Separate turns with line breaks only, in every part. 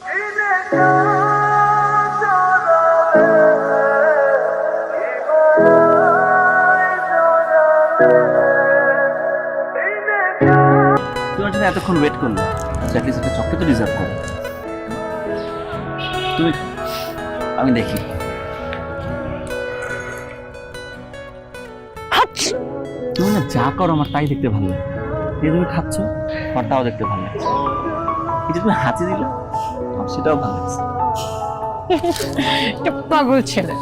তোমার জন্য এতক্ষণ ওয়েট করল অ্যাটলিস্ট একটা চকলেট তো ডিজার্ভ করো তুমি আমি দেখি। তুমি না যা করো আমার তাই দেখতে ভালো লাগে। তুমি খাচ্ছ আমার তাও দেখতে ভালো লাগছে এই তুমি হাতি দিলে? সেটাও ভালো লাগছে।
একটা পাগল ছেলে।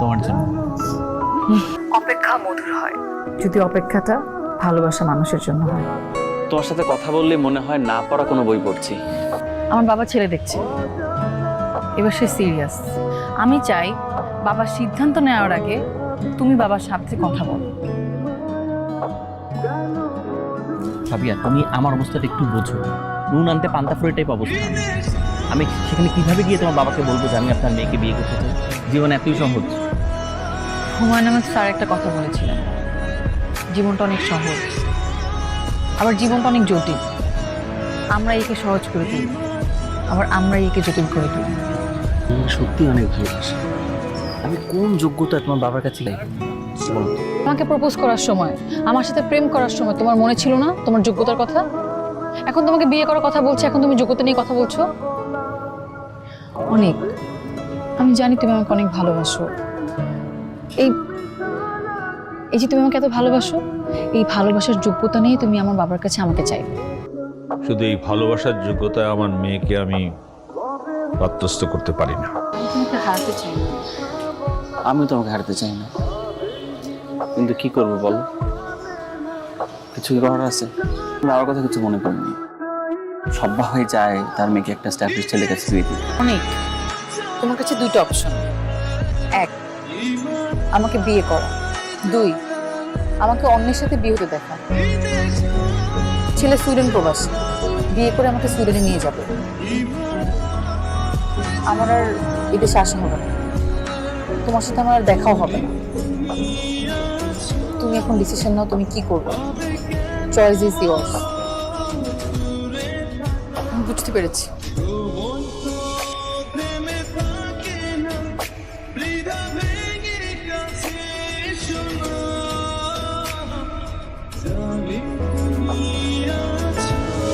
তোমার জন্য।
অপেক্ষা মধুর হয়। যদি অপেক্ষাটা ভালোবাসা মানুষের জন্য হয়।
তোমার সাথে কথা বললে মনে হয় না পড়া কোনো বই পড়ছি।
আমার বাবা ছেলে দেখছে। এবার সে সিরিয়াস আমি চাই বাবার সিদ্ধান্ত নেওয়ার আগে তুমি বাবার সাথে কথা বলো।
ভাবিয়া তুমি আমার অবস্থাটা একটু বোঝো। নুন আনতে পান্তা ফুরে টাইপ অবস্থা আমি সেখানে কীভাবে গিয়ে তোমার বাবাকে বলব যে আমি আপনার মেয়েকে বিয়ে করতে চাই? জীবন এতই সহজ।
হুমায়ুন আহমেদ স্যার একটা কথা বলেছিলেন। জীবনটা অনেক সহজ। আবার জীবনটা অনেক জটিল। আমরা একে সহজ করে তুলি আবার আমরা একে জটিল করে তুলি
সত্যি অনেক ভালোবাসি। আমি কোন যোগ্যতা তোমার বাবার কাছে চাই বলো। তো।
আমাকে প্রপোজ করার সময় আমার সাথে প্রেম করার সময় তোমার মনে ছিল না তোমার যোগ্যতার কথা? এখন তোমাকে বিয়ে করার কথা বলছে এখন তুমি যোগ্যতা নিয়ে কথা বলছো? অনেক। আমি জানি তুমি আমাকে অনেক ভালোবাসো। এই এই যে তুমি আমাকে এত ভালোবাসো এই ভালোবাসার যোগ্যতা নিয়ে তুমি আমার বাবার কাছে আমাকে চাইবে।
শুধু এই ভালোবাসার যোগ্যতায় আমার মেয়েকে আমি পাত্রস্থ করতে পারি না।
আমি তোমাকে হারাতে চাই না।
আমি তোমাকে হারাতে চাই না। কিন্তু কি করব বলো? কিছু কি করার আছে? বাবার কথা কিছু মনে করিনি। সব বাবাই যায়, তার মেয়েকে একটা স্ট্যাবলিশ ছেলের কাছে বিয়ে দিতে
অনেক। তোমার কাছে দুইটা অপশন এক, আমাকে বিয়ে করা। দুই, আমাকে অন্যের সাথে বিয়ে হতে দেখা ছেলে সুইডেন প্রবাসী। বিয়ে করে আমাকে সুইডেনে নিয়ে যাবে। আমার আর এদেশে আসা হবে না। তোমার সাথে আমার আর দেখাও হবে না। তুমি এখন ডিসিশন নাও তুমি কি করবে। চয়েস ইজ ইয়োর্স বুঝতে পেরেছি।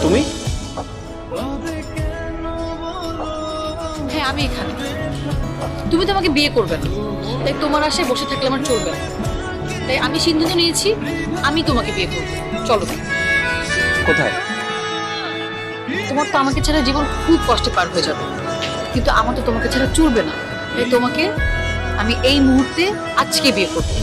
তুমি?
হ্যাঁ আমি এখানে। তুমি তো আমাকে বিয়ে করবে না। তাই তোমার আশায় বসে থাকলে আমার চলবে না। তাই আমি সিদ্ধান্ত নিয়েছি আমি তোমাকে বিয়ে করব। চলো।
কোথায়?
তোমার তো আমাকে ছাড়া জীবন খুব কষ্টে পার হয়ে যাবে। কিন্তু আমার তো তোমাকে ছাড়া চলবে না। তাই তোমাকে আমি এই মুহূর্তে আজকে বিয়ে করব।